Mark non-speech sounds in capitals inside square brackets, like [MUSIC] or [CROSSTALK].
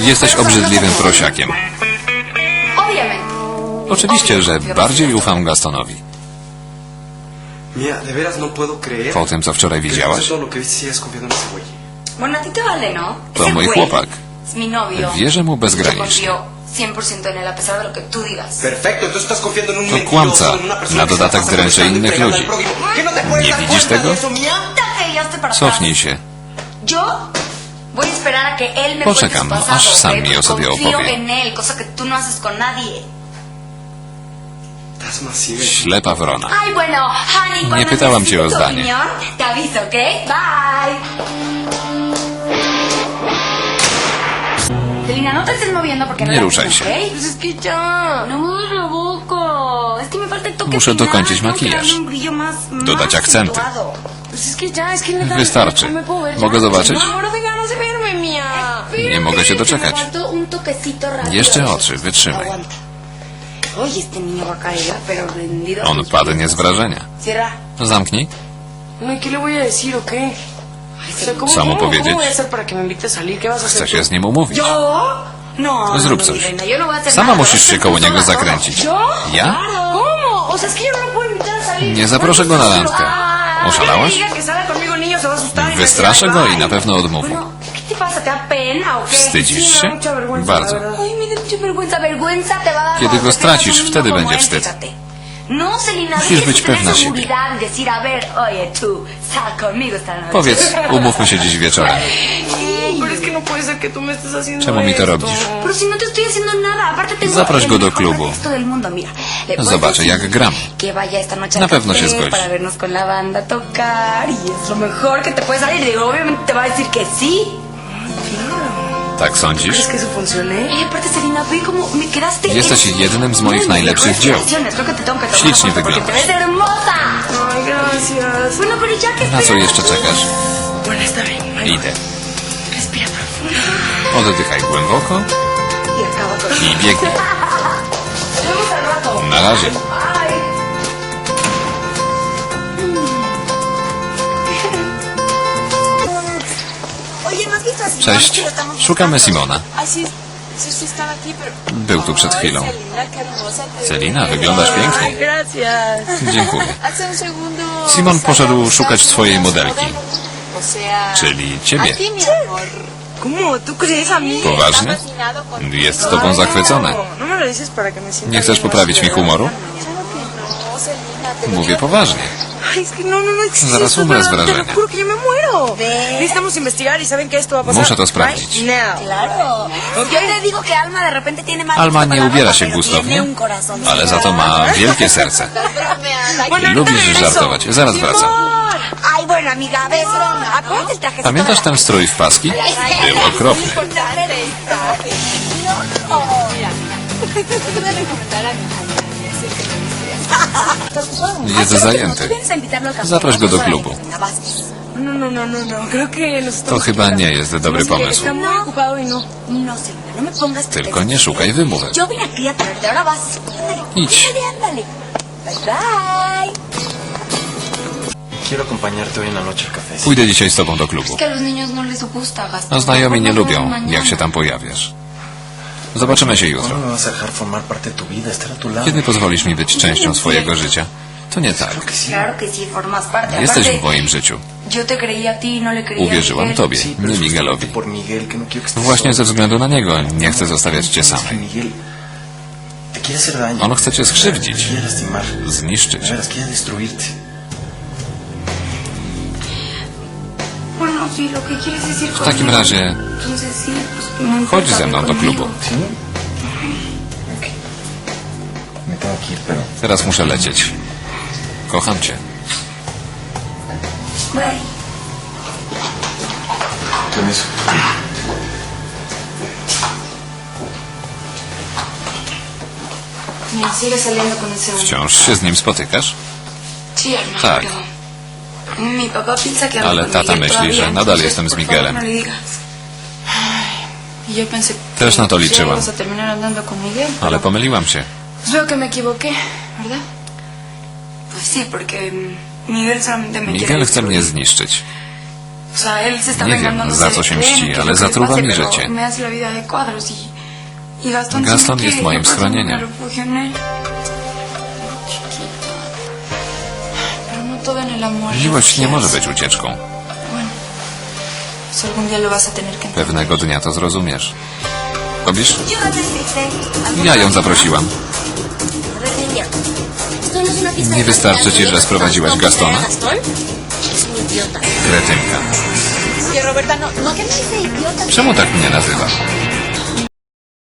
Jesteś no obrzydliwym prosiakiem. Oczywiście, że bardziej ufam Gastonowi. No. Po tym, co wczoraj widziałaś, vale, ¿no? To Ese mój chłopak. Wierzę mu bezgranicznie. confío 100% en él, a pesar de lo que tú digas. Perfecto, entonces estás confiando en un To kłamca. Na dodatek dręczy innych ludzi. prójimo. ¿Qué no Nie widzisz tego? Cofnij się. Poczekam, cuente su pasado, aż sam mi o sobie Confío opowie. en él, cosa que tú no haces con nadie. Estás más ciega. Ślepa wrona. Ay, bueno, honey, cuando pytałam cię o zdanie. opinión, te aviso, ¿ok? Bye. Celina, no te estés moviendo porque no Nie la ruszaj się. No Muszę dokończyć makijaż. Dodać akcenty. acentuado. Pues es Nie mogę się doczekać. Jeszcze oczy, wytrzymaj. On padnie z wrażenia. Zamknij. No, ¿y qué le voy a decir o qué? O sea, ¿cómo, Samo cómo, powiedzieć. ¿Cómo voy a hacer para que me invite a salir? ¿Qué vas a hacer Chcę się z nim umówić. No, Zrób no, coś. no Sama musisz się koło niego zakręcić. ¿no? Ja? No. Nie zaproszę go na randkę. Oszalałaś? y Wystraszę go "Ay, i na pewno odmówi. Wstydzisz się? Bardzo. Kiedy go stracisz, tengas un wtedy como będzie wstyd. No, Musisz być pewna siebie. Powiedz, umówmy się dziś wieczorem. No, no Czemu mi to robisz? No Zaproś go do klubu. Zobaczę, jak gram. Na pewno się zgodzi. Me quedaste. Jesteś jednym z moich najlepszych dzieł. Ślicznie wyglądasz. Na co jeszcze czekasz? Idę. Oddychaj głęboko y i biegnij. Na razie. Cześć. Szukamy. Simona. Był tu przed chwilą. Celina, wyglądasz pięknie. Dziękuję. Simon poszedł szukać swojej modelki. Czyli ciebie. Poważnie? Jest tobą zachwycony. No, no Nie chcesz poprawić mi humoru? No, Mówię poważnie. Ay, es que no, no, no existe. Zaraz esto, umrę z Te wrażenia. lo juro que yo me muero. Ve. Necesitamos investigar y saben que esto va a pasar. Muszę to sprawdzić. Right now. Claro. Yo te digo que Alma de repente tiene mal Alma gusto nie para la ubiera ropa, się pero gustownie, tiene un corazón. ale za to ma wielkie serce. Lubisz żartować. Zaraz wracam. Ay, bueno, amiga, el traje. Pamiętasz ten strój w paski? Był okropny. No. Mira. [LAUGHS] Te voy a recomendar a mi amiga, Jest zajęty. Zaproś go do klubu. No, no, no, To chyba nie jest dobry pomysł. y Tylko nie szukaj wymówek. Idź. Pójdę dzisiaj z tobą do klubu. A znajomi nie lubią, jak się tam pojawiasz. Zobaczymy się jutro. Kiedy pozwolisz mi być częścią swojego życia? To nie tak. Jesteś w moim życiu. Ti, no Uwierzyłam tobie, nie Miguelowi. no Właśnie ze względu na niego nie chcę zostawiać cię samej. On chce cię skrzywdzić, zniszczyć. W takim razie No chodź ze mną do klubu. Teraz muszę lecieć. Kocham cię. Wciąż się z nim spotykasz? Tak. Ale tata myśli, że nadal jestem z Miguelem. Też na to liczyłam. Ale pomyliłam się. Miguel chce mnie zniszczyć. Nie wiem, za co się mści, ale zatruwa mi życie. Y, y Gaston jest moim schronieniem. no Miłość nie może być ucieczką. Pewnego dnia to zrozumiesz. Robisz? Ja ją zaprosiłam. Nie wystarczy ci, że sprowadziłaś. Gastona? Kretynka. No, no. Czemu tak mnie nazywa?